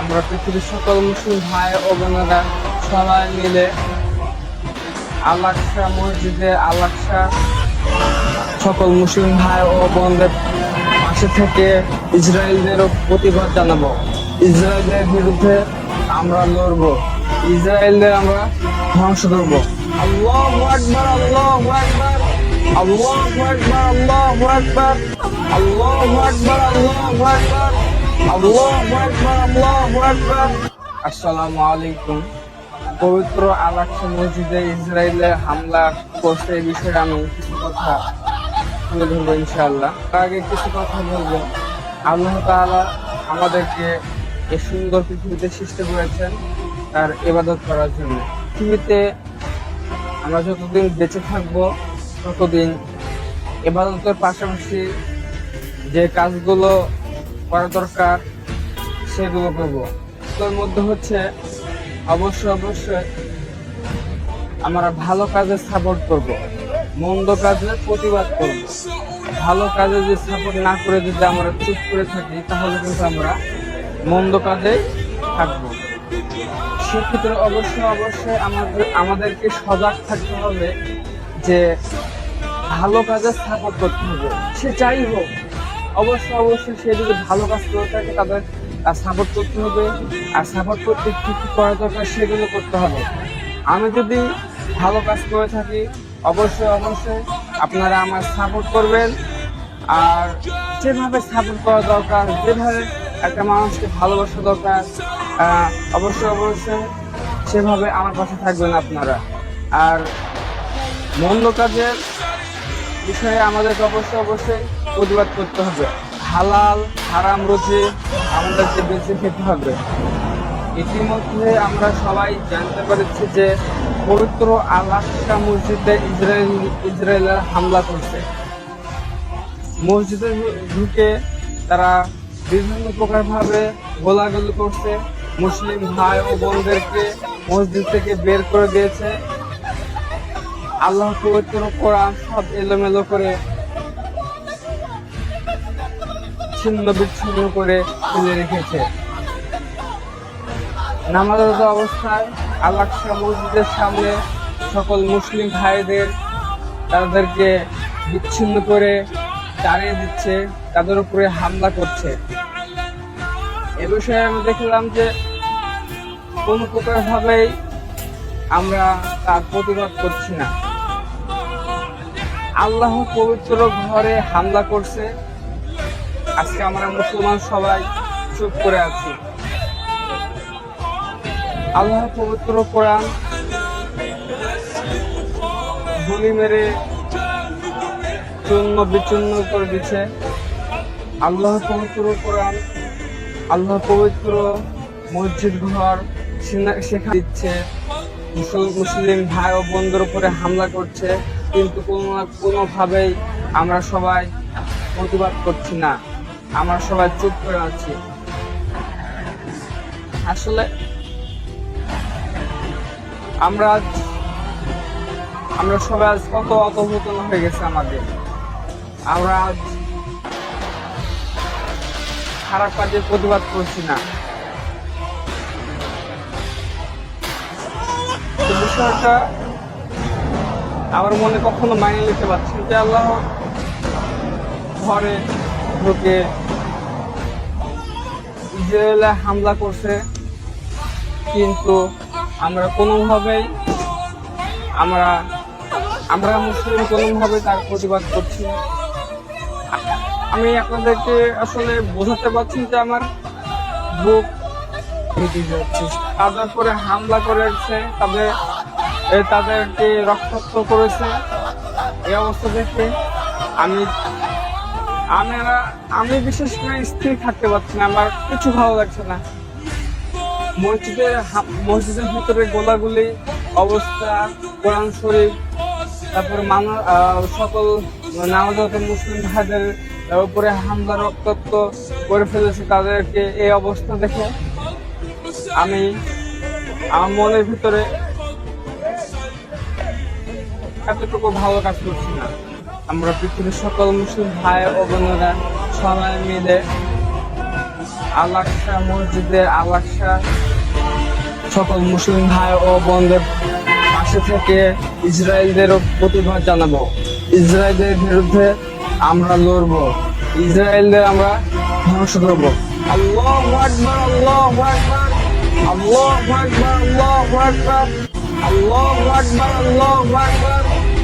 আমরা পৃথিবীর সকল মুসলিম ভাই ও বোনেরা সবাই মিলে আলাকসা মসজিদে আলাকসা সকল মুসলিম ভাই ও বোনদের পাশে থেকে ইসরায়েলদেরও প্রতিবাদ জানাব। ইসরায়েলের বিরুদ্ধে আমরা লড়বো। ইসরায়েলদের আমরা ধ্বংস করব। আল্লাহ আকবার আল্লাহ আকবার আল্লাহ আকবার আল্লাহ আকবার আল্লাহ আকবার আল্লাহ আকবার। আসসালামু আলাইকুম। পবিত্র আলাক্সা মসজিদে ইসরায়েলের হামলা করছে এই বিষয়ে আমি কিছু কথা তুলে ধরবো ইনশাআল্লাহ। তার আগে কিছু কথা বলব। আল্লাহ তাআলা আমাদেরকে এই সুন্দর পৃথিবীতে সৃষ্টি করেছেন তার ইবাদত করার জন্য। পৃথিবীতে আমরা যতদিন বেঁচে থাকব, ততদিন এবাদতের পাশাপাশি যে কাজগুলো করা দরকার, সেগুলো করব। তার মধ্যে হচ্ছে, অবশ্যই অবশ্যই আমরা ভালো কাজে সাপোর্ট করব, মন্দ কাজে প্রতিবাদ করব। ভালো কাজে যদি সাপোর্ট না করে যদি আমরা চুপ করে থাকি, তাহলে কিন্তু আমরা মন্দ কাজে থাকব। সেক্ষেত্রে অবশ্যই অবশ্যই আমাদের, আমাদেরকে সজাগ থাকতে হবে যে ভালো কাজে সাপোর্ট করতে হবে। সে যাই হোক অবশ্যই অবশ্যই সে যদি ভালো কাজ করে থাকে, তাদের সাপোর্ট করতে হবে। আর সাপোর্ট করতে কী কী করা দরকার সেগুলো করতে হবে। আমি যদি ভালো কাজ করে থাকি, অবশ্যই অবশ্যই আপনারা আমার সাপোর্ট করবেন। আর যেভাবে সাপোর্ট করা দরকার, যেভাবে একটা মানুষকে ভালোবাসা দরকার অবশ্যই অবশ্যই সেভাবে আমার পাশে থাকবেন আপনারা। আর মন্দ কাজের বিষয়ে আমাদেরকে অবশ্যই অবশ্যই প্রতিবাদ করতে হবে। হালাল, হারাম রুচি আমাদেরকে বেঁচে খেতে হবে। ইতিমধ্যে আমরা সবাই জানতে পেরেছি যে পবিত্র আলাস্কা মসজিদে ইসরায়েল, ইসরায়েলের হামলা করছে। মসজিদে ঢুকে তারা বিভিন্ন প্রকারভাবে গোলাগুলি করছে। মুসলিম ভাই ও বোনদেরকে মসজিদ থেকে বের করে দিয়েছে। আল্লাহ পবিত্র কোরআন সব এলোমেলো করে ছিন্ন বিচ্ছিন্ন করে তুলে রেখেছে। নামাজরত অবস্থায় আলাক্সা মসজিদের সামনে সকল মুসলিম ভাইদের তাদেরকে বিচ্ছিন্ন করে তাড়িয়ে দিচ্ছে, তাদের উপরে হামলা করছে। এ বিষয়ে আমি দেখলাম যে কোনো প্রকার ভাবেই আমরা তার প্রতিবাদ করছি না। আল্লাহ পবিত্র ঘরে হামলা করছে। আজকে আমরা মুসলমান সবাই চুপ করে আছি। আল্লাহ পবিত্র কোরআন গুলি মেরে চূর্ণ বিচূর্ণ করে দিচ্ছে আল্লাহ পবিত্র কোরআন, আল্লাহ পবিত্র মসজিদ ঘর শেখা দিচ্ছে। মুসল- মুসলিম ভাই ও বোনদের উপরে হামলা করছে। কিন্তু কোনো না কোনোভাবেই আমরা সবাই প্রতিবাদ করছি না। আমরা সবাই চুপ করে আছি। আসলে আমরা আজ আমরা সবাই আজ কত অতভূতন হয়ে গেছে আমাদের। আমরা আজ খারাপ কাজের প্রতিবাদ করছি না। বিষয়টা আমার মনে কখনো মাইনে নিতে পারছি যে আল্লাহ ঘরে ঢুকে ইসরায়েলে হামলা করছে, কিন্তু আমরা কোনোভাবেই আমরা আমরা মুসলিম কোনোভাবে তার প্রতিবাদ করছি আমি আপনাদেরকে আসলে বোঝাতে পারছি যে আমার বুক ফেটে যাচ্ছে। তাদের করে হামলা করেছে, তাদের তাদেরকে রক্তাক্ত করেছে। এই অবস্থা দেখে আমি আমরা আমি বিশেষ করে স্থির থাকতে পারছি না, আমার কিছু ভালো লাগছে না। মসজিদের মসজিদের ভিতরে গোলাগুলি, অবস্থা, কোরআন শরীফ, তারপরে মানুষ সকল নামাজত মুসলিম ভাইদের উপরে হামলা, রক্তাক্ত করে ফেলেছে তাদেরকে এই অবস্থা দেখে আমি আমার মনের ভিতরে এতটুকু ভালো কাজ করছি না। আমরা পৃথিবীর সকল মুসলিম ভাই ও বোনেরা সবাই মিলে আলাক্সা মসজিদে আলাক্সা সকল মুসলিম ভাই ও বোনদের পাশে থেকে ইসরায়েলদের প্রতিবাদ জানাব। ইসরায়েলের বিরুদ্ধে আমরা লড়বো। ইসরায়েলদের আমরা ধ্বংস করব। আল্লাহ আকবার আল্লাহ আকবার আল্লাহ আকবার আল্লাহ আকবার আল্লাহ আকবার আল্লাহ আকবার।